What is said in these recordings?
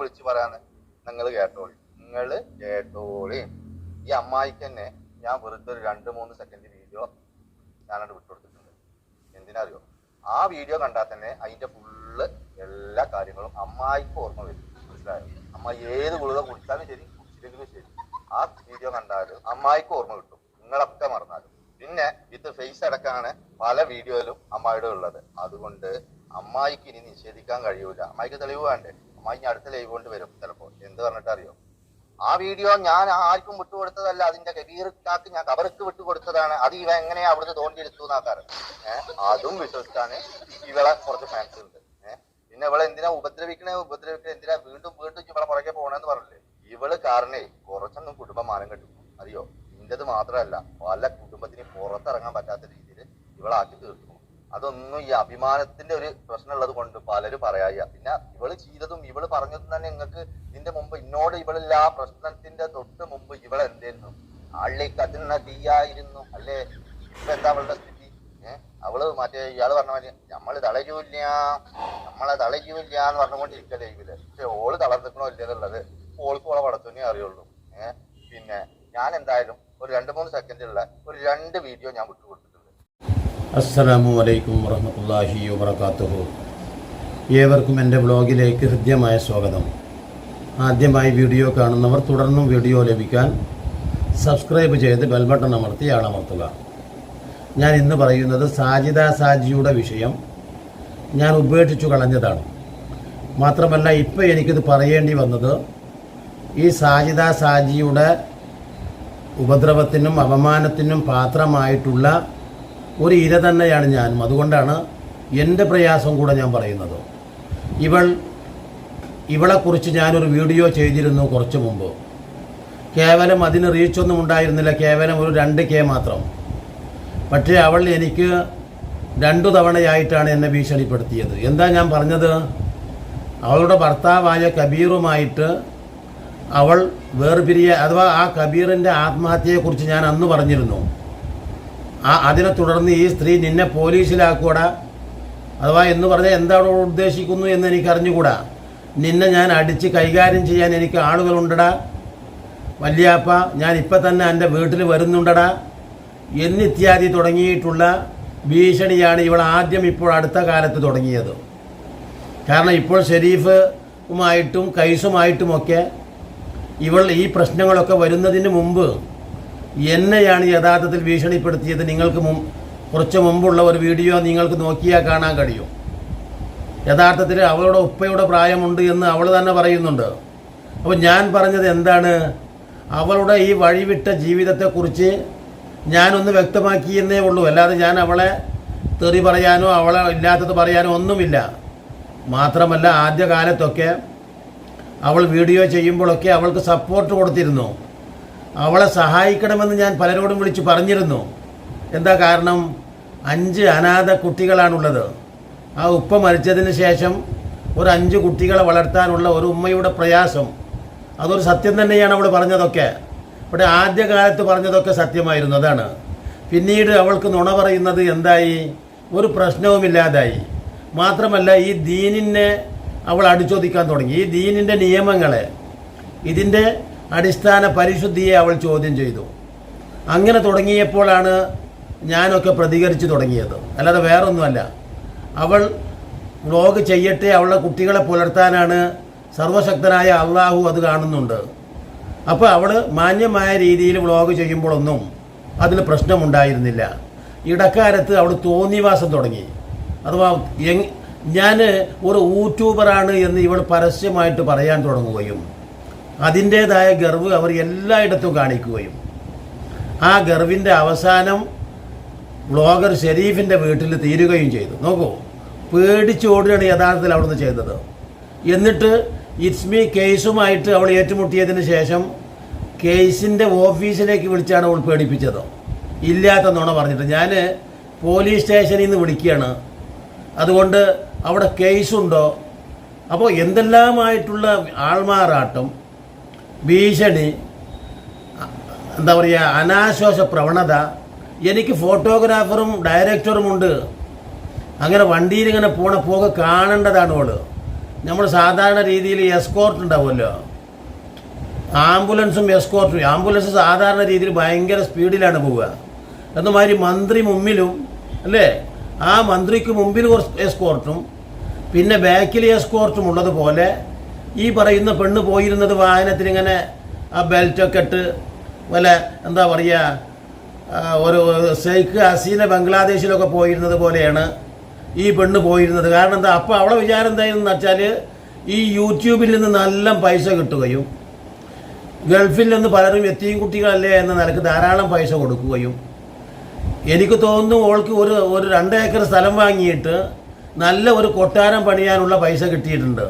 വിളിച്ചു പറയാന്ന് നിങ്ങൾ കേട്ടോളി. നിങ്ങൾ കേട്ടോളി. ഈ അമ്മായിക്ക് തന്നെ ഞാൻ വെറുതെ ഒരു രണ്ട് മൂന്ന് സെക്കൻഡ് വീഡിയോ ഞാനത് വിട്ടുകൊടുത്തിട്ടുണ്ട്. എന്തിനാ അറിയോ ആ വീഡിയോ കണ്ടാൽ തന്നെ അതിന്റെ ഫുള്ള് എല്ലാ കാര്യങ്ങളും അമ്മായിക്ക് ഓർമ്മ വരും. മനസ്സിലായോ? അമ്മ ഏത് ഗുളിക കുടിച്ചാലും ശരി കുടിച്ചില്ലെങ്കിലും ശരി. ആ വീഡിയോ കണ്ടാലും അമ്മായിക്ക് ഓർമ്മ കിട്ടും. നിങ്ങളൊക്കെ മറന്നാലും. പിന്നെ ഇത് ഫേസ് അടക്കാണ് പല വീഡിയോയിലും അമ്മായിയുടെ ഉള്ളത്. അതുകൊണ്ട് അമ്മായിക്ക് ഇനി നിഷേധിക്കാൻ കഴിയൂല. അമ്മായിക്ക് തെളിവ് വേണ്ടേ? അമ്മായി ഇനി അടുത്ത ലൈവ് കൊണ്ട് വരും ചിലപ്പോ. എന്ത് പറഞ്ഞിട്ട് അറിയോ? ആ വീഡിയോ ഞാൻ ആർക്കും വിട്ടുകൊടുത്തതല്ല. അതിന്റെ കബീർക്കാക്ക് ഞാൻ കബർക്ക് വിട്ടുകൊടുത്തതാണ്. അത് ഇവ എങ്ങനെയാ അവിടുന്ന് തോണ്ടിയെടുത്തു എന്നാക്കാറ്? ഏഹ് അതും വിശ്വസിച്ചാണ് ഇവളെ കുറച്ച് ഫാൻസ് ഉണ്ട്. ഏഹ് പിന്നെ ഇവളെ എന്തിനാ ഉപദ്രവിക്കണേ? ഉപദ്രവിക്കണേ എന്തിനാ വീണ്ടും വീണ്ടും ഇവളെ പുറകെ പോകണമെന്ന് പറഞ്ഞില്ലേ? ഇവൾ കാരണേ കുറച്ചൊന്നും കുടുംബം മാനം കെട്ടും. അറിയോ? ഇന്റത് മാത്രമല്ല പല കുടുംബത്തിന് പുറത്തിറങ്ങാൻ പറ്റാത്ത രീതിയിൽ ഇവളാക്കി തീർത്തു. അതൊന്നും ഈ അഭിമാനത്തിന്റെ ഒരു പ്രശ്നമുള്ളത് കൊണ്ട് പലരും പറയാ പിന്നെ ഇവൾ ചെയ്തതും ഇവൾ പറഞ്ഞതും തന്നെ നിങ്ങൾക്ക് ഇതിന്റെ മുമ്പ് ഇന്നോട് ഇവളില്ല ആ പ്രശ്നത്തിന്റെ തൊട്ട് മുമ്പ് ഇവൾ എന്തായിരുന്നു ആളിലെ കത്തുന്ന തീയായിരുന്നു അല്ലേ? ഇപ്പൊ എന്താ അവളുടെ സ്ഥിതി? ഏഹ് അവൾ മറ്റേ ഇയാൾ പറഞ്ഞ മാതിരി നമ്മൾ തളരൂല്ല. നമ്മളെ തളരൂല്ല എന്ന് പറഞ്ഞുകൊണ്ടിരിക്കല്ലേ ഇവർ. പക്ഷെ ഓൾ തളർന്നിക്കണോ ഇല്ലെന്നുള്ളത് ഓൾക്ക് ഓളെ പടത്തുനെ അറിയുള്ളൂ. ഏഹ് പിന്നെ ഞാൻ എന്തായാലും ഒരു രണ്ട് മൂന്ന് സെക്കൻഡുള്ള ഒരു രണ്ട് വീഡിയോ ഞാൻ വിട്ടുകൊടുത്തിട്ടുണ്ട് അസ്സലാമു അലൈക്കും വറഹമത്തല്ലാഹി വബർക്കാത്തുഹു ഏവർക്കും എന്റെ ബ്ലോഗിലേക്ക് ഹൃദ്യമായ സ്വാഗതം. ആദ്യമായി വീഡിയോ കാണുന്നവർ തുടർന്നും വീഡിയോ ലഭിക്കാൻ സബ്സ്ക്രൈബ് ചെയ്ത് ബെൽബട്ടൺ അമർത്തി ആളമർത്തുക. ഞാൻ ഇന്ന് പറയുന്നത് സാജിദ സാജിയുടെ വിഷയം ഞാൻ ഉപേക്ഷിച്ചു കളഞ്ഞതാണ്. മാത്രമല്ല ഇപ്പോൾ എനിക്കിത് പറയേണ്ടി വന്നത് ഈ സാജിദ സാജിയുടെ ഉപദ്രവത്തിനും അപമാനത്തിനും പാത്രമായിട്ടുള്ള ഒരു ഇര തന്നെയാണ് ഞാനും. അതുകൊണ്ടാണ് എന്റെ പ്രയാസം കൂടെ ഞാൻ പറയുന്നത്. ഇവൾ ഇവളെക്കുറിച്ച് ഞാനൊരു വീഡിയോ ചെയ്തിരുന്നു കുറച്ച് മുമ്പ്. കേവലം അതിന് റീച്ചൊന്നും ഉണ്ടായിരുന്നില്ല. കേവലം ഒരു രണ്ട് കെ മാത്രം. പക്ഷേ അവൾ എനിക്ക് രണ്ടു തവണയായിട്ടാണ് എന്നെ ഭീഷണിപ്പെടുത്തിയത്. എന്താ ഞാൻ പറഞ്ഞത്? അവളുടെ ഭർത്താവായ കബീറുമായിട്ട് അവൾ വേർപിരിയ അഥവാ ആ കബീറിന്റെ ആത്മഹത്യയെക്കുറിച്ച് ഞാൻ അന്ന് പറഞ്ഞിരുന്നു. ആ അതിനെ തുടർന്ന് ഈ സ്ത്രീ നിന്നെ പോലീസിലാക്കൂടാ അഥവാ എന്ന് പറഞ്ഞാൽ എന്താണ് ഉദ്ദേശിക്കുന്നു എന്ന് എനിക്ക് അറിഞ്ഞുകൂടാ നിന്നെ ഞാൻ അടിച്ച് കൈകാര്യം ചെയ്യാൻ എനിക്ക് ആളുകളുണ്ടടാ. വല്യാപ്പ ഞാൻ ഇപ്പം തന്നെ എന്റെ വീട്ടിൽ വരുന്നുണ്ടടാ. എന്നിത്യാദി തുടങ്ങിയിട്ടുള്ള ഭീഷണിയാണ് ഇവൾ ആദ്യം ഇപ്പോൾ അടുത്ത കാലത്ത് തുടങ്ങിയത്. കാരണം ഇപ്പോൾ ഷെരീഫുമായിട്ടും കൈസുമായിട്ടുമൊക്കെ ഇവൾ ഈ പ്രശ്നങ്ങളൊക്കെ വരുന്നതിന് മുമ്പ് എന്നെയാണ് യഥാർത്ഥത്തിൽ ഭീഷണിപ്പെടുത്തിയത്. നിങ്ങൾക്ക് മുമ്പ് കുറച്ച് മുമ്പുള്ള ഒരു വീഡിയോ നിങ്ങൾക്ക് നോക്കിയാൽ കാണാൻ കഴിയും. യഥാർത്ഥത്തിൽ അവളുടെ ഉപ്പയുടെ പ്രായമുണ്ട് എന്ന് അവൾ തന്നെ പറയുന്നുണ്ട്. അപ്പോൾ ഞാൻ പറഞ്ഞത് എന്താണ്? അവളുടെ ഈ വഴിവിട്ട ജീവിതത്തെക്കുറിച്ച് ഞാനൊന്ന് വ്യക്തമാക്കിയെന്നേ ഉള്ളൂ. അല്ലാതെ ഞാൻ അവളെ തെറി പറയാനോ അവളെ ഇല്ലാത്തത് പറയാനോ ഒന്നുമില്ല. മാത്രമല്ല ആദ്യകാലത്തൊക്കെ അവൾ വീഡിയോ ചെയ്യുമ്പോഴൊക്കെ അവൾക്ക് സപ്പോർട്ട് കൊടുത്തിരുന്നു. അവളെ സഹായിക്കണമെന്ന് ഞാൻ പലരോടും വിളിച്ച് പറഞ്ഞിരുന്നു. എന്താ കാരണം? അഞ്ച് അനാഥ കുട്ടികളാണുള്ളത്. ആ ഉപ്പ മരിച്ചതിന് ശേഷം ഒരു അഞ്ച് കുട്ടികളെ വളർത്താനുള്ള ഒരു ഉമ്മയുടെ പ്രയാസം. അതൊരു സത്യം തന്നെയാണ് അവൾ പറഞ്ഞതൊക്കെ. ഇവിടെ ആദ്യകാലത്ത് പറഞ്ഞതൊക്കെ സത്യമായിരുന്നു അതാണ്. പിന്നീട് അവൾക്ക് നുണ പറയുന്നത് എന്തായി? ഒരു പ്രശ്നവുമില്ലാതായി മാത്രമല്ല ഈ ദീനിനെ അവൾ അടിച്ചോദിക്കാൻ തുടങ്ങി. ഈ ദീനിന്റെ നിയമങ്ങളെ. ഇതിന്റെ അടിസ്ഥാന പരിശുദ്ധിയെ അവൾ ചോദ്യം ചെയ്തു. അങ്ങനെ തുടങ്ങിയപ്പോഴാണ് ഞാനൊക്കെ പ്രതികരിച്ച് തുടങ്ങിയത്. അല്ലാതെ വേറൊന്നുമല്ല. അവൾ വ്ലോഗ് ചെയ്യട്ടെ അവളുടെ കുട്ടികളെ പുലർത്താനാണ് സർവശക്തനായ അള്ളാഹു അത് കാണുന്നുണ്ട്. അപ്പോൾ അവൾ മാന്യമായ രീതിയിൽ വ്ലോഗ് ചെയ്യുമ്പോഴൊന്നും അതിൽ പ്രശ്നമുണ്ടായിരുന്നില്ല. ഇടക്കാലത്ത് അവൾ തോന്നിവാസം തുടങ്ങി. അഥവാ ഞാൻ ഒരു യൂട്യൂബറാണ് എന്ന് ഇവൾ പരസ്യമായിട്ട് പറയാൻ തുടങ്ങുകയും അതിന്റേതായ ഗർവ് അവർ എല്ലായിടത്തും കാണിക്കുകയും. ആ ഗർവിന്റെ അവസാനം വ്ളോഗർ ഷെരീഫിന്റെ വീട്ടിൽ തീരുകയും ചെയ്തു. നോക്കൂ പേടിച്ചോടുകയാണ് യഥാർത്ഥത്തിൽ അവിടുന്ന് ചെയ്തത്. എന്നിട്ട് ഇറ്റ്സ്മി കേസുമായിട്ട് അവൾ ഏറ്റുമുട്ടിയതിന് ശേഷം കേസിന്റെ ഓഫീസിലേക്ക് വിളിച്ചാണ് അവൾ പേടിപ്പിച്ചത്. ഇല്ലാത്ത നുണ പറഞ്ഞിട്ട്. ഞാൻ പോലീസ് സ്റ്റേഷനിൽ നിന്ന് വിളിക്കുകയാണ്. അതുകൊണ്ട് അവിടെ കേസുണ്ടോ? അപ്പോൾ എന്തെല്ലാമായിട്ടുള്ള ആൾമാറാട്ടം ഭീഷണി എന്താ പറയുക അനാശ്വാസ പ്രവണത എനിക്ക് ഫോട്ടോഗ്രാഫറും ഡയറക്ടറും ഉണ്ട്. അങ്ങനെ വണ്ടിയിൽ ഇങ്ങനെ പോണ പോക കാണേണ്ടതാണ് ഓൾ. നമ്മൾ സാധാരണ രീതിയിൽ എസ്കോർട്ട് ഉണ്ടാവുമല്ലോ. ആംബുലൻസും എസ്കോർട്ടും ആംബുലൻസ് സാധാരണ രീതിയിൽ ഭയങ്കര സ്പീഡിലാണ് പോവുക. എന്നമാതിരി മന്ത്രി മുമ്പിലും അല്ലേ? ആ മന്ത്രിക്ക് മുമ്പിൽ കുറച്ച് എസ്കോർട്ടും പിന്നെ ബാക്കിൽ എസ്കോർട്ടും ഉള്ളതുപോലെ ഈ പറയുന്ന പെണ്ണ് പോയിരുന്നത് വാഹനത്തിന് ഇങ്ങനെ ആ ബെൽറ്റൊക്കെ ഇട്ട് വല്ല എന്താ പറയുക ഒരു ഷെയ്ഖ് ഹസീന ബംഗ്ലാദേശിലൊക്കെ പോയിരുന്നത് പോലെയാണ് ഈ പെണ്ണ് പോയിരുന്നത്. കാരണം എന്താ അപ്പോൾ അവളെ വിചാരം എന്തായിരുന്നു വെച്ചാൽ ഈ യൂട്യൂബിൽ നിന്ന് നല്ല പൈസ കിട്ടുകയും ഗൾഫിൽ നിന്ന് പലരും എത്തിയും കുട്ടികളല്ലേ എന്ന നിലയ്ക്ക് ധാരാളം പൈസ കൊടുക്കുകയും എനിക്ക് തോന്നുന്നു ഓൾക്ക് ഒരു ഒരു രണ്ട് ഏക്കർ സ്ഥലം വാങ്ങിയിട്ട് നല്ല ഒരു കൊട്ടാരം പണിയാനുള്ള പൈസ കിട്ടിയിട്ടുണ്ട്.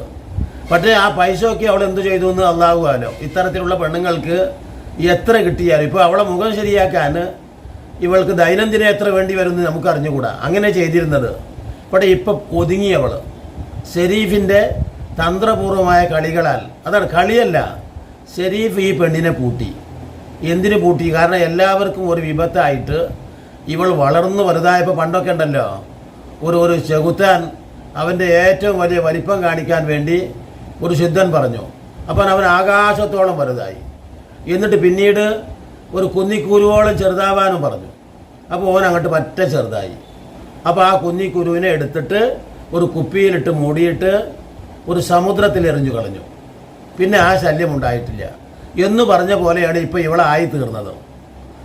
പക്ഷേ ആ പൈസ ഒക്കെ അവൾ എന്ത് ചെയ്തു എന്ന് അള്ളാഹുവാലോ ഇത്തരത്തിലുള്ള പെണ്ണുങ്ങൾക്ക് എത്ര കിട്ടിയാലും ഇപ്പോൾ അവളെ മുഖം ശരിയാക്കാൻ ഇവൾക്ക് ദൈനംദിനം എത്ര വേണ്ടി വരുമെന്ന് നമുക്ക് അറിഞ്ഞുകൂടാ. അങ്ങനെ ചെയ്തിരുന്നത്. പക്ഷേ ഇപ്പം ഒതുങ്ങിയവൾ ഷെരീഫിന്റെ തന്ത്രപൂർവമായ കളികളാൽ അതാണ് കളിയല്ല ഷെരീഫ് ഈ പെണ്ണിനെ പൂട്ടി. എന്തിനു പൂട്ടി? കാരണം എല്ലാവർക്കും ഒരു വിപത്തായിട്ട് ഇവൾ വളർന്നു വലുതായപ്പോൾ പണ്ടൊക്കെ ഉണ്ടല്ലോ. ഒരു ഒരു ചെകുത്താൻ അവന്റെ ഏറ്റവും വലിയ വലിപ്പം കാണിക്കാൻ വേണ്ടി ഒരു സിദ്ധൻ പറഞ്ഞു. അപ്പം അവൻ ആകാശത്തോളം വലുതായി. എന്നിട്ട് പിന്നീട് ഒരു കുന്നിക്കുരുവോളം ചെറുതാവാനും പറഞ്ഞു. അപ്പോൾ ഓൻ അങ്ങോട്ട് പറ്റ ചെറുതായി. അപ്പോൾ ആ കുന്നിക്കുരുവിനെ എടുത്തിട്ട് ഒരു കുപ്പിയിലിട്ട് മൂടിയിട്ട് ഒരു സമുദ്രത്തിൽ എറിഞ്ഞു കളഞ്ഞു. പിന്നെ ആ ശല്യം ഉണ്ടായിട്ടില്ല. എന്ന് പറഞ്ഞ പോലെയാണ് ഇപ്പോൾ ഇവളെ ആയി തീർന്നത്.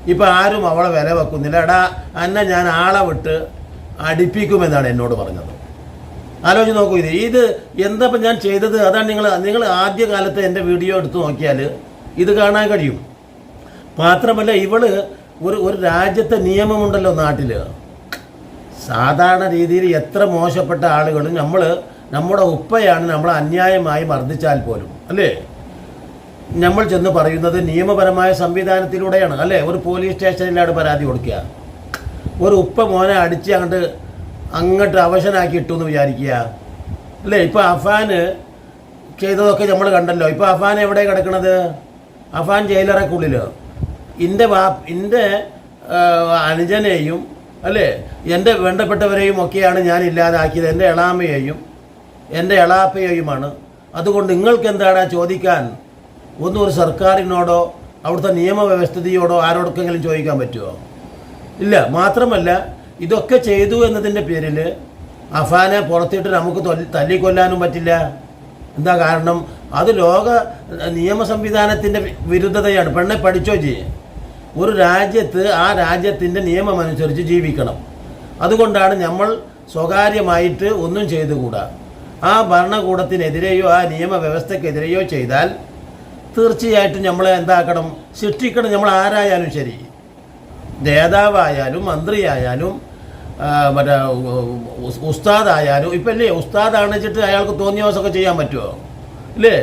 ഇപ്പം ആരും അവളെ വില വെക്കുന്നില്ല. എടാ അന്നെ ഞാൻ ആളെ വിട്ട് അടിപ്പിക്കുമെന്നാണ് എന്നോട് പറഞ്ഞത്. ആലോചിച്ച് നോക്കൂ ഇത്. ഇത് എന്താ ഞാൻ ചെയ്തത്? അതാണ് നിങ്ങൾ നിങ്ങൾ ആദ്യ കാലത്ത് എന്റെ വീഡിയോ എടുത്ത് നോക്കിയാൽ ഇത് കാണാൻ കഴിയും. മാത്രമല്ല ഇവൾ ഒരു ഒരു രാജ്യത്തെ നിയമമുണ്ടല്ലോ നാട്ടിൽ. സാധാരണ രീതിയിൽ എത്ര മോശപ്പെട്ട ആളുകളും നമ്മൾ നമ്മുടെ ഉപ്പയാണ് നമ്മൾ അന്യായമായി മർദ്ദിച്ചാൽ പോലും അല്ലേ? നമ്മൾ ചെന്ന് പറയുന്നത് നിയമപരമായ സംവിധാനത്തിലൂടെയാണ് അല്ലേ? ഒരു പോലീസ് സ്റ്റേഷനിലാണ് പരാതി കൊടുക്കുക. ഒരു ഉപ്പ മോനെ അടിച്ച് അങ്ങോട്ട് അവശനാക്കി ഇട്ടു എന്ന് വിചാരിക്കുക. അല്ലേ? ഇപ്പം അഫാന് ചെയ്തതൊക്കെ നമ്മൾ കണ്ടല്ലോ. ഇപ്പോൾ അഫാൻ എവിടെ കിടക്കണത്? അഫാൻ ജയിലറക്കുള്ളിൽ എന്റെ വാ എന്റെ അനുജനെയും അല്ലേ? എന്റെ വേണ്ടപ്പെട്ടവരെയും ഒക്കെയാണ് ഞാൻ ഇല്ലാതാക്കിയത്. എന്റെ എളാമയെയും എന്റെ എളാപ്പയെയുമാണ്. അതുകൊണ്ട് നിങ്ങൾക്ക് എന്താണ് ചോദിക്കാൻ? ഒന്നും ഒരു സർക്കാരിനോടോ അവിടുത്തെ നിയമവ്യവസ്ഥയോടോ ആരോടൊക്കെങ്കിലും ചോദിക്കാൻ പറ്റുമോ ഇല്ല. മാത്രമല്ല ഇതൊക്കെ ചെയ്തു എന്നതിന്റെ പേരിൽ അഫാനെ പുറത്തിട്ട് നമുക്ക് തല്ലിക്കൊല്ലാനും പറ്റില്ല. എന്താ കാരണം? അത് ലോക നിയമ സംവിധാനത്തിന്റെ വിരുദ്ധതയാണ്. പെണ്ണെ പഠിച്ചോ ചെയ്യേ ഒരു രാജ്യത്ത് ആ രാജ്യത്തിന്റെ നിയമമനുസരിച്ച് ജീവിക്കണം. അതുകൊണ്ടാണ് നമ്മൾ സ്വകാര്യമായിട്ട് ഒന്നും ചെയ്തുകൂടാ. ആ ഭരണകൂടത്തിനെതിരെയോ ആ നിയമവ്യവസ്ഥക്കെതിരെയോ ചെയ്താൽ തീർച്ചയായിട്ടും നമ്മളെ എന്താക്കണം? ശിക്ഷിക്കണം നമ്മൾ ആരായാലും ശരി. നേതാവായാലും മന്ത്രിയായാലും മറ്റേ ഉസ്താദായാലും ഇപ്പം അല്ലേ ഉസ്താദാണ് വെച്ചിട്ട് അയാൾക്ക് തോന്നിയ ദിവസമൊക്കെ ചെയ്യാൻ പറ്റുമോ ഇല്ലേ?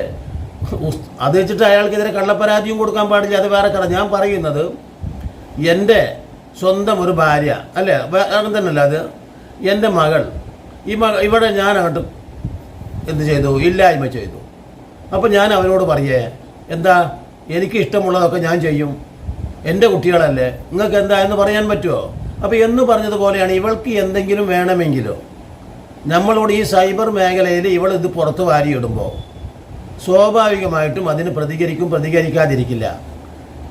അത് വെച്ചിട്ട് അയാൾക്കെതിരെ കള്ളപ്പരാതിയും കൊടുക്കാൻ പാടില്ല അത് വേറെ കട ഞാൻ പറയുന്നത് എന്റെ സ്വന്തം ഒരു ഭാര്യ അല്ലേ? അങ്ങനെ തന്നെയല്ല അത്. എന്റെ മകൾ ഈ മകൾ ഇവിടെ ഞാൻ അങ്ങോട്ട് എന്ത് ചെയ്തു? ഇല്ലായ്മ ചെയ്തു. അപ്പം ഞാൻ അവനോട് പറയേ എന്താ എനിക്ക് ഇഷ്ടമുള്ളതൊക്കെ ഞാൻ ചെയ്യും. എന്റെ കുട്ടികളല്ലേ? നിങ്ങൾക്ക് എന്താ എന്ന് പറയാൻ പറ്റുമോ അപ്പോൾ എന്ന് പറഞ്ഞതുപോലെയാണ് ഇവൾക്ക് എന്തെങ്കിലും വേണമെങ്കിലോ? നമ്മളോട് ഈ സൈബർ മേഖലയിൽ ഇവൾ ഇത് പുറത്ത് വാരിയിടുമ്പോൾ സ്വാഭാവികമായിട്ടും അതിന് പ്രതികരിക്കും പ്രതികരിക്കാതിരിക്കില്ല.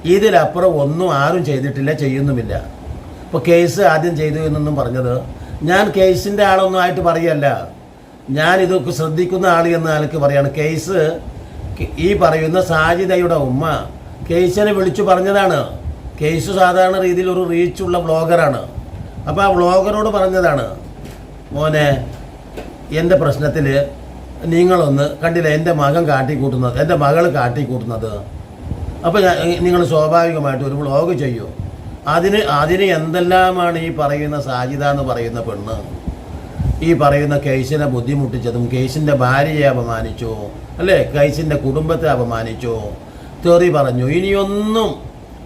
ഇതിലപ്പുറം ഒന്നും ആരും ചെയ്തിട്ടില്ല ചെയ്യുന്നുമില്ല. ഇപ്പോൾ കേസ് ആദ്യം ചെയ്തു എന്നൊന്നും പറഞ്ഞത് ഞാൻ കേസിന്റെ ആളൊന്നും ആയിട്ട് പറയല്ല. ഞാൻ ഇതൊക്കെ ശ്രദ്ധിക്കുന്ന ആൾ എന്ന ആൾക്ക് പറയാണ്. കേസ് ഈ പറയുന്ന സാജിതയുടെ ഉമ്മ കേസിനെ വിളിച്ചു പറഞ്ഞതാണ്. കേസ് സാധാരണ രീതിയിൽ ഒരു റീച്ചുള്ള വ്ളോഗറാണ്. അപ്പോൾ ആ വ്ളോഗറോട് പറഞ്ഞതാണ് മോനെ എന്റെ പ്രശ്നത്തിൽ നിങ്ങളൊന്ന് കണ്ടില്ല എന്റെ മകൻ കാട്ടിക്കൂട്ടുന്നത് എന്റെ മകൾ കാട്ടിക്കൂട്ടുന്നത്. അപ്പോൾ നിങ്ങൾ സ്വാഭാവികമായിട്ട് ഒരു വ്ളോഗ് ചെയ്യൂ. അതിന് അതിന് എന്തെല്ലാമാണ് ഈ പറയുന്ന സാജിത എന്ന് പറയുന്ന പെണ്ണ്? ഈ പറയുന്ന കേസിനെ ബുദ്ധിമുട്ടിച്ചതും കേസിന്റെ ഭാര്യയെ അപമാനിച്ചു അല്ലേ? കേസിന്റെ കുടുംബത്തെ അപമാനിച്ചു. തെറി പറഞ്ഞു. ഇനിയൊന്നും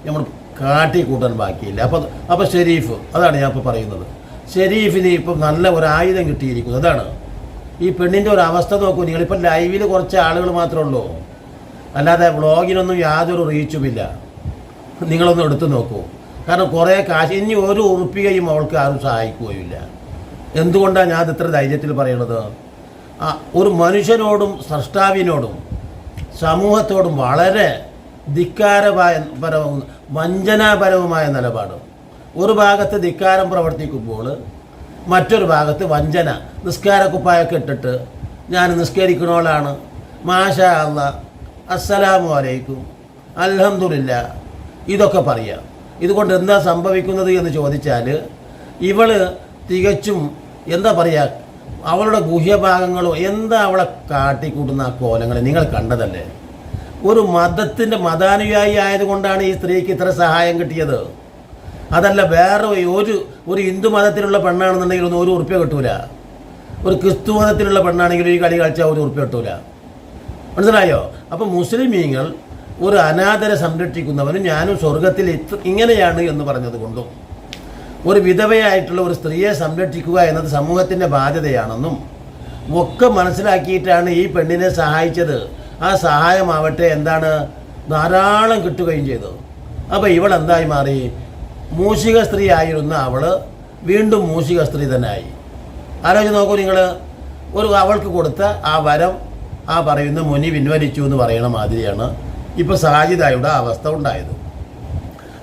നമ്മൾ കാട്ടിക്കൂട്ടാൻ ബാക്കിയില്ല. അപ്പം അപ്പോൾ ഷെരീഫ് അതാണ് ഞാൻ ഇപ്പോൾ പറയുന്നത്. ഷെരീഫിന് ഇപ്പം നല്ല ഒരു ആയുധം കിട്ടിയിരിക്കുന്നു. അതാണ്. ഈ പെണ്ണിന്റെ ഒരു അവസ്ഥ നോക്കൂ. നിങ്ങൾ ഇപ്പം ലൈവിൽ കുറച്ച് ആളുകൾ മാത്രമേ ഉള്ളൂ. അല്ലാതെ വ്ളോഗിനൊന്നും യാതൊരു റീച്ചുമില്ല. നിങ്ങളൊന്ന് എടുത്തു നോക്കൂ. കാരണം കുറേ കാശ് ഇനി ഒരു ഉറുപ്പികയും അവൾക്ക് ആരും സഹായിക്കുകയില്ല എന്തുകൊണ്ടാണ് ഞാൻ ഇത്ര ധൈര്യത്തിൽ പറയണത്? ഒരു മനുഷ്യനോടും സൃഷ്ടാവിനോടും സമൂഹത്തോടും വളരെ ധിക്കാരപരവും വഞ്ചനാപരവുമായ നിലപാടും. ഒരു ഭാഗത്ത് ധിക്കാരം പ്രവർത്തിക്കുമ്പോൾ മറ്റൊരു ഭാഗത്ത് വഞ്ചന നിസ്കാരക്കുപ്പായൊക്കെ ഇട്ടിട്ട് ഞാൻ നിസ്കരിക്കണോളാണ്. മാഷ അല്ല അസ്സലാമു അലൈക്കും. അൽഹംദുലില്ല. ഇതൊക്കെ പറയാം. ഇതുകൊണ്ട് എന്താ സംഭവിക്കുന്നത് എന്ന് ചോദിച്ചാൽ ഇവൾ തികച്ചും എന്താ പറയുക അവളുടെ ഗുഹ്യഭാഗങ്ങളോ എന്താ അവളെ കാട്ടിക്കൂട്ടുന്ന ആ കോലങ്ങളെ നിങ്ങൾ കണ്ടതല്ലേ? ഒരു മതത്തിന്റെ മതാനുയായി ആയതുകൊണ്ടാണ് ഈ സ്ത്രീക്ക് ഇത്ര സഹായം കിട്ടിയത്. അതല്ല വേറെ ഒരു ഒരു ഹിന്ദു മതത്തിലുള്ള പെണ്ണാണെന്നുണ്ടെങ്കിൽ ഒന്നും ഒരു ഉറുപ്പ്യ കിട്ടൂല. ഒരു ക്രിസ്തു മതത്തിലുള്ള പെണ്ണാണെങ്കിൽ ഈ കളി കളിച്ചാൽ ഒരു ഉറുപ്പ്യ കിട്ടൂല. മനസ്സിലായോ? അപ്പം മുസ്ലിമീങ്ങൾ ഒരു അനാഥരെ സംരക്ഷിക്കുന്നവനും ഞാനും സ്വർഗത്തിൽ ഇങ്ങനെയാണ് എന്ന് പറഞ്ഞത് കൊണ്ടും ഒരു വിധവയായിട്ടുള്ള ഒരു സ്ത്രീയെ സംരക്ഷിക്കുക എന്നത് സമൂഹത്തിന്റെ ബാധ്യതയാണെന്നും ഒക്കെ മനസ്സിലാക്കിയിട്ടാണ് ഈ പെണ്ണിനെ സഹായിച്ചത്. ആ സഹായമാവട്ടെ എന്താണ് ധാരാളം കിട്ടുകയും ചെയ്തു. അപ്പോൾ ഇവൾ എന്തായി മാറി? മൂഷിക സ്ത്രീ ആയിരുന്ന അവൾ വീണ്ടും മൂഷിക സ്ത്രീ തന്നെ ആയി. ആലോചിച്ച് നോക്കൂ നിങ്ങൾ ഒരു അവൾക്ക് കൊടുത്ത ആ വരം ആ പറയുന്ന മുനി പിൻവലിച്ചു എന്ന് പറയുന്ന മാതിരിയാണ് ഇപ്പോൾ സാജിദായുടെ അവസ്ഥ ഉണ്ടായത്.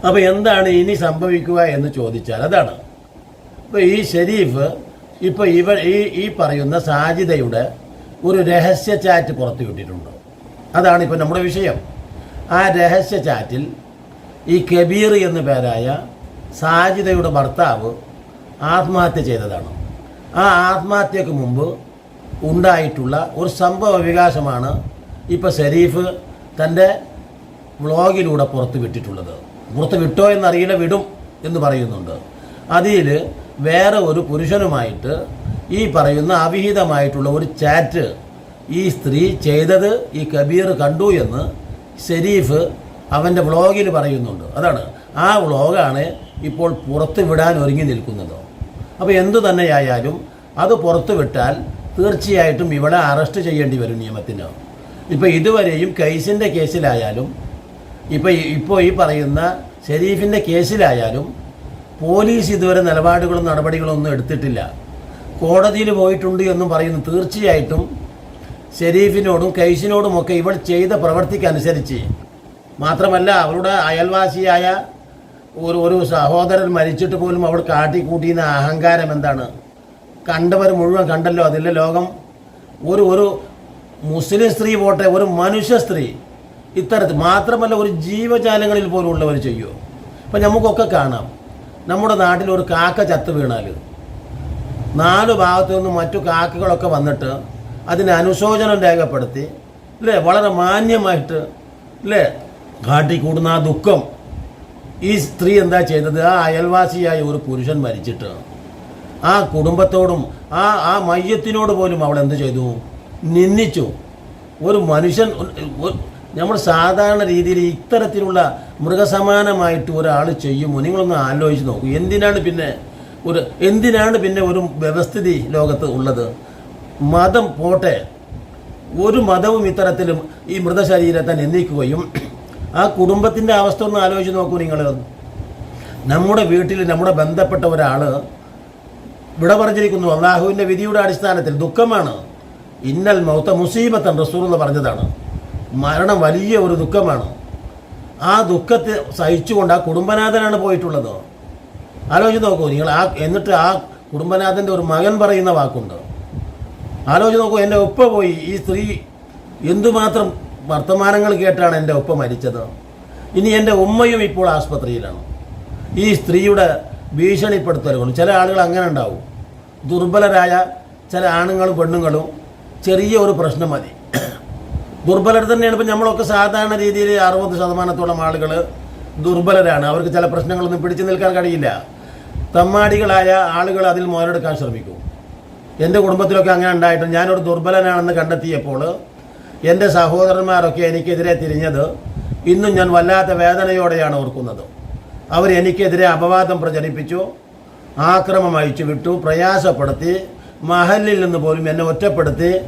അപ്പോൾ എന്താണ് ഇനി സംഭവിക്കുക എന്ന് ചോദിച്ചാൽ അതാണ്. അപ്പോൾ ഈ ഷെരീഫ് ഇപ്പോൾ ഇവ ഈ ഈ പറയുന്ന സാജിദയുടെ ഒരു രഹസ്യ ചാറ്റ് പുറത്തു വിട്ടിട്ടുണ്ട് അതാണ് ഇപ്പോൾ നമ്മുടെ വിഷയം. ആ രഹസ്യ ചാറ്റിൽ ഈ കബീർ എന്ന പേരായ സാജിദയുടെ ഭർത്താവ് ആത്മഹത്യ ചെയ്തതാണ്. ആ ആത്മഹത്യക്ക് മുമ്പ് ഉണ്ടായിട്ടുള്ള ഒരു സംഭവ വികാസമാണ് ഇപ്പോൾ ഷെരീഫ് തന്റെ വ്ളോഗിലൂടെ പുറത്ത് വിട്ടിട്ടുള്ളത്. പുറത്ത് വിട്ടോ എന്നറിയില്ല വിടും എന്ന് പറയുന്നുണ്ട്. അതിൽ വേറെ ഒരു പുരുഷനുമായിട്ട് ഈ പറയുന്ന അവിഹിതമായിട്ടുള്ള ഒരു ചാറ്റ് ഈ സ്ത്രീ ചെയ്തത് ഈ കബീർ കണ്ടു എന്ന് ഷെരീഫ് അവന്റെ വ്ളോഗിൽ പറയുന്നുണ്ട്. അതാണ്. ആ വ്ളോഗാണ് ഇപ്പോൾ പുറത്തു വിടാൻ ഒരുങ്ങി നിൽക്കുന്നത്. അപ്പോൾ എന്തു തന്നെയായാലും അത് പുറത്തു വിട്ടാൽ തീർച്ചയായിട്ടും ഇവളെ അറസ്റ്റ് ചെയ്യേണ്ടി വരും നിയമത്തിന്. ഇപ്പോൾ ഇതുവരെയും കൈസിന്റെ കേസിലായാലും ഇപ്പോൾ ഇപ്പോൾ ഈ പറയുന്ന ഷെരീഫിന്റെ കേസിലായാലും പോലീസ് ഇതുവരെ നിലപാടുകളും നടപടികളും ഒന്നും എടുത്തിട്ടില്ല. കോടതിയിൽ പോയിട്ടുണ്ട് എന്നും പറയുന്നു. തീർച്ചയായിട്ടും ഷെരീഫിനോടും കൈസിനോടുമൊക്കെ ഇവൾ ചെയ്ത പ്രവൃത്തിക്കനുസരിച്ച് മാത്രമല്ല അവളുടെ അയൽവാസിയായ ഒരു ഒരു സഹോദരൻ മരിച്ചിട്ട് പോലും അവൾ കാട്ടിക്കൂട്ടിയുന്ന അഹങ്കാരം എന്താണ്? കണ്ടവർ മുഴുവൻ കണ്ടല്ലോ അതിലെ ലോകം ഒരു ഒരു മുസ്ലിം സ്ത്രീ പോട്ടെ ഒരു മനുഷ്യ സ്ത്രീ ഇത്തരത്തിൽ മാത്രമല്ല ഒരു ജീവജാലങ്ങളിൽ പോലും ഉള്ളവർ ചെയ്യുമോ അപ്പം നമുക്കൊക്കെ കാണാം നമ്മുടെ നാട്ടിൽ ഒരു കാക്ക ചത്തു വീണാൽ നാല് ഭാഗത്തു നിന്നും മറ്റു കാക്കകളൊക്കെ വന്നിട്ട് അതിന് അനുശോചനം രേഖപ്പെടുത്തി അല്ലേ വളരെ മാന്യമായിട്ട് അല്ലേ കാട്ടിക്കൂടുന്ന ആ ദുഃഖം. ഈ സ്ത്രീ എന്താ ചെയ്തത്? ആ അയൽവാസിയായ ഒരു പുരുഷൻ മരിച്ചിട്ട്. ആ കുടുംബത്തോടും ആ ആ മയ്യത്തിനോട് പോലും അവൾ എന്ത് ചെയ്തു? നിന്ദിച്ചു. ഒരു മനുഷ്യൻ നമ്മൾ സാധാരണ രീതിയിൽ ഇത്തരത്തിലുള്ള മൃഗസമാനമായിട്ട് ഒരാൾ ചെയ്യുമോ? നിങ്ങളൊന്ന് ആലോചിച്ച് നോക്കൂ. എന്തിനാണ് പിന്നെ ഒരു എന്തിനാണ് പിന്നെ ഒരു വ്യവസ്ഥിതി ലോകത്ത് ഉള്ളത്? മതം പോട്ടെ. ഒരു മതവും ഇത്തരത്തിലും ഈ മൃതശരീരത്തെ നിന്ദിക്കുകയും ആ കുടുംബത്തിന്റെ അവസ്ഥ ഒന്ന് ആലോചിച്ച് നോക്കൂ നിങ്ങൾ. നമ്മുടെ വീട്ടിൽ നമ്മുടെ ബന്ധപ്പെട്ട ഒരാൾ വിട പറഞ്ഞിരിക്കുന്നു. അള്ളാഹുവിന്റെ വിധിയുടെ അടിസ്ഥാനത്തിൽ ദുഃഖമാണ്. ഇന്നൽ മൗത്ത മുസീബത്തൻ റസൂർ എന്ന് പറഞ്ഞതാണ്. മരണം വലിയ ഒരു ദുഃഖമാണ്. ആ ദുഃഖത്തെ സഹിച്ചുകൊണ്ട് ആ കുടുംബനാഥനാണ് പോയിട്ടുള്ളത്. ആലോചിച്ച് നോക്കൂ നിങ്ങൾ ആ എന്നിട്ട് ആ കുടുംബനാഥന്റെ ഒരു മകൻ പറയുന്ന വാക്കുണ്ട്. ആലോചിച്ച് നോക്കൂ എന്റെ ഉപ്പ പോയി. ഈ സ്ത്രീ എന്തുമാത്രം വർത്തമാനങ്ങൾ കേട്ടാണ് എന്റെ ഉപ്പ മരിച്ചത്? ഇനി എന്റെ ഉമ്മയും ഇപ്പോൾ ആസ്പത്രിയിലാണ് ഈ സ്ത്രീയുടെ ഭീഷണിപ്പെടുത്തലുകളും ചില ആളുകൾ അങ്ങനെ ഉണ്ടാവും. ദുർബലരായ ചില ആണുങ്ങളും പെണ്ണുങ്ങളും ചെറിയ ഒരു പ്രശ്നം മതി. ദുർബലർ തന്നെയാണ്. ഇപ്പം നമ്മളൊക്കെ സാധാരണ രീതിയിൽ അറുപത് ശതമാനത്തോളം ആളുകൾ ദുർബലരാണ്. അവർക്ക് ചില പ്രശ്നങ്ങളൊന്നും പിടിച്ചു നിൽക്കാൻ കഴിയില്ല. തമ്മാടികളായ ആളുകൾ അതിൽ മുതലെടുക്കാൻ ശ്രമിക്കും. എന്റെ കുടുംബത്തിലൊക്കെ അങ്ങനെ ഉണ്ടായിട്ട് ഞാനൊരു ദുർബലനാണെന്ന് കണ്ടെത്തിയപ്പോൾ എന്റെ സഹോദരന്മാരൊക്കെ എനിക്കെതിരെ തിരിഞ്ഞത്. ഇന്നും ഞാൻ വല്ലാത്ത വേദനയോടെയാണ് ഓർക്കുന്നത്. അവർ എനിക്കെതിരെ അപവാദം പ്രചരിപ്പിച്ചു ആക്രമം അയച്ചു വിട്ടു പ്രയാസപ്പെടുത്തി മഹലിൽ നിന്ന് പോലും എന്നെ ഒറ്റപ്പെടുത്തി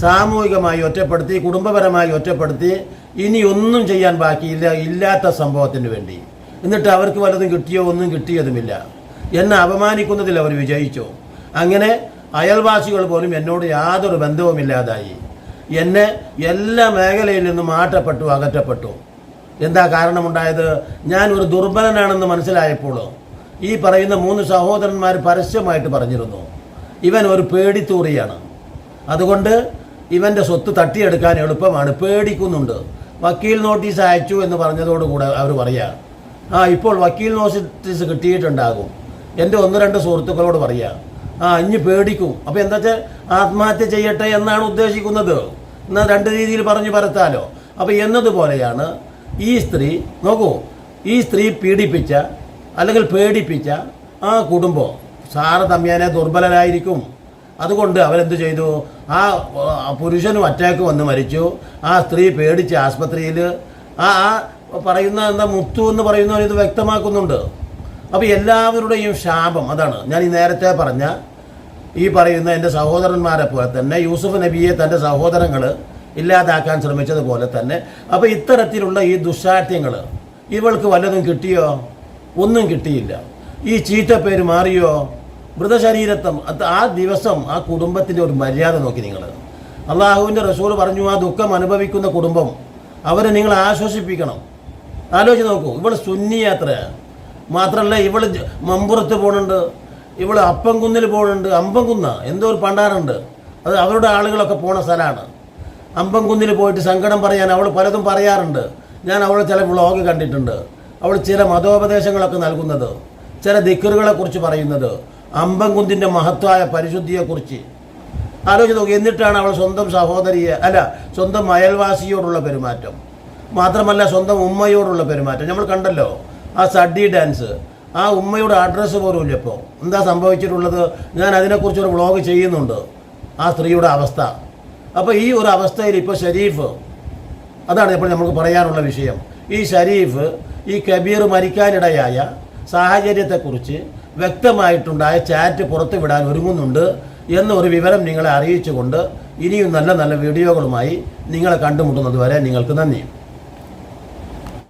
സാമൂഹികമായി ഒറ്റപ്പെടുത്തി കുടുംബപരമായി ഒറ്റപ്പെടുത്തി ഇനി ഒന്നും ചെയ്യാൻ ബാക്കിയില്ല ഇല്ലാത്ത സംഭവത്തിന് വേണ്ടി. എന്നിട്ട് അവർക്ക് വല്ലതും കിട്ടിയോ? ഒന്നും കിട്ടിയതുമില്ല. എന്നെ അപമാനിക്കുന്നതിൽ അവർ വിജയിച്ചു. അങ്ങനെ അയൽവാസികൾ പോലും എന്നോട് യാതൊരു ബന്ധവുമില്ലാതായി എന്നെ എല്ലാ മേഖലയിൽ നിന്നും മാറ്റപ്പെട്ടു അകറ്റപ്പെട്ടു. എന്താ കാരണമുണ്ടായത്? ഞാൻ ഒരു ദുർബലനാണെന്ന് മനസ്സിലായപ്പോൾ ഈ പറയുന്ന മൂന്ന് സഹോദരന്മാർ പരസ്യമായിട്ട് പറഞ്ഞിരുന്നു. ഇവൻ ഒരു പേടിത്തൂറിയാണ്. അതുകൊണ്ട് ഇവന്റെ സ്വത്ത് തട്ടിയെടുക്കാൻ എളുപ്പമാണ്. പേടിക്കുന്നുണ്ട്. വക്കീൽ നോട്ടീസ് അയച്ചു എന്ന് പറഞ്ഞതോടുകൂടെ അവർ പറയാം ആ ഇപ്പോൾ വക്കീൽ നോട്ടീസ് കിട്ടിയിട്ടുണ്ടാകും. എന്റെ ഒന്ന് രണ്ട് സുഹൃത്തുക്കളോട് പറയാ ഇനി പേടിക്കും. അപ്പോൾ എന്താ വെച്ചാൽ ആത്മഹത്യ ചെയ്യട്ടെ എന്നാണ് ഉദ്ദേശിക്കുന്നത്. എന്നാൽ രണ്ട് രീതിയിൽ പറഞ്ഞു പരത്താലോ. അപ്പോൾ എന്നതുപോലെയാണ് ഈ സ്ത്രീ നോക്കൂ ഈ സ്ത്രീ പീഡിപ്പിച്ച അല്ലെങ്കിൽ പേടിപ്പിച്ച ആ കുടുംബം സാറ് തമ്മിയാനെ ദുർബലരായിരിക്കും. അതുകൊണ്ട് അവരെന്ത് ചെയ്തു? ആ പുരുഷനും അറ്റാക്ക് വന്ന് മരിച്ചു. ആ സ്ത്രീ പേടിച്ച് ആസ്പത്രിയിൽ ആ ആ പറയുന്ന എന്താ മുത്തു എന്ന് പറയുന്നവൻ ഇത് വ്യക്തമാക്കുന്നുണ്ട്. അപ്പോൾ എല്ലാവരുടെയും ശാപം അതാണ്. ഞാൻ ഈ നേരത്തെ പറഞ്ഞ ഈ പറയുന്ന എന്റെ സഹോദരന്മാരെ പോലെ തന്നെ യൂസുഫ് നബിയെ തന്റെ സഹോദരങ്ങൾ ഇല്ലാതാക്കാൻ ശ്രമിച്ചതുപോലെ തന്നെ. അപ്പോൾ ഇത്തരത്തിലുള്ള ഈ ദുശാഠ്യങ്ങൾ ഇവൾക്ക് വല്ലതും കിട്ടിയോ? ഒന്നും കിട്ടിയില്ല. ഈ ചീത്തപ്പേര് മാറിയോ? മൃതശരീരത്വം ആ ദിവസം ആ കുടുംബത്തിന്റെ ഒരു മര്യാദ നോക്കി നിങ്ങൾ അള്ളാഹുവിന്റെ റസൂൽ പറഞ്ഞു ആ ദുഃഖം അനുഭവിക്കുന്ന കുടുംബം അവരെ നിങ്ങൾ ആശ്വസിപ്പിക്കണം. ആലോചിച്ച് നോക്കൂ ഇവൾ സുന്നിയാത്ര മാത്രമല്ല ഇവൾ മമ്പുറത്ത് പോകുന്നുണ്ട് ഇവൾ അപ്പംകുന്നിൽ പോകുന്നുണ്ട് അമ്പംകുന്ന്. എന്തോ ഒരു പണ്ടാറുണ്ട് അത് അവരുടെ ആളുകളൊക്കെ പോണ സ്ഥലമാണ് അമ്പംകുന്നിൽ പോയിട്ട് സങ്കടം പറയാൻ അവൾ പലതും പറയാറുണ്ട്. ഞാൻ അവളെ ചില വ്ളോഗ് കണ്ടിട്ടുണ്ട്. അവൾ ചില മതോപദേശങ്ങളൊക്കെ നൽകുന്നത്. ചില ദിക്കറുകളെ കുറിച്ച് പറയുന്നത്. അമ്പംകുന്തിന്റെ മഹത്വമായ പരിശുദ്ധിയെക്കുറിച്ച്. ആലോചിച്ച് നോക്കി എന്നിട്ടാണ് അവൾ സ്വന്തം സഹോദരിയെ അല്ല സ്വന്തം അയൽവാസിയോടുള്ള പെരുമാറ്റം. മാത്രമല്ല സ്വന്തം ഉമ്മയോടുള്ള പെരുമാറ്റം. നമ്മൾ കണ്ടല്ലോ ആ സഡി ഡാൻസ്. ആ ഉമ്മയുടെ അഡ്രസ്സ് പോലും ഇല്ല ഇപ്പോൾ എന്താ സംഭവിച്ചിട്ടുള്ളത്? ഞാൻ അതിനെക്കുറിച്ച് ഒരു വ്ളോഗ് ചെയ്യുന്നുണ്ട്. ആ സ്ത്രീയുടെ അവസ്ഥ. അപ്പോൾ ഈ ഒരു അവസ്ഥയിൽ ഇപ്പോൾ ഷരീഫ് അതാണ് ഇപ്പോൾ നമുക്ക് പറയാനുള്ള വിഷയം. ഈ ഷരീഫ് ഈ കബീർ മരിക്കാനിടയായ സാഹചര്യത്തെക്കുറിച്ച് വ്യക്തമായിട്ടുണ്ടായ ചാറ്റ് പുറത്തു വിടാൻ ഒരുങ്ങുന്നുണ്ട് എന്നൊരു വിവരം നിങ്ങളെ അറിയിച്ചുകൊണ്ട് ഇനിയും നല്ല നല്ല വീഡിയോകളുമായി നിങ്ങളെ കണ്ടുമുട്ടുന്നത് വരെ നിങ്ങൾക്ക് നന്ദി.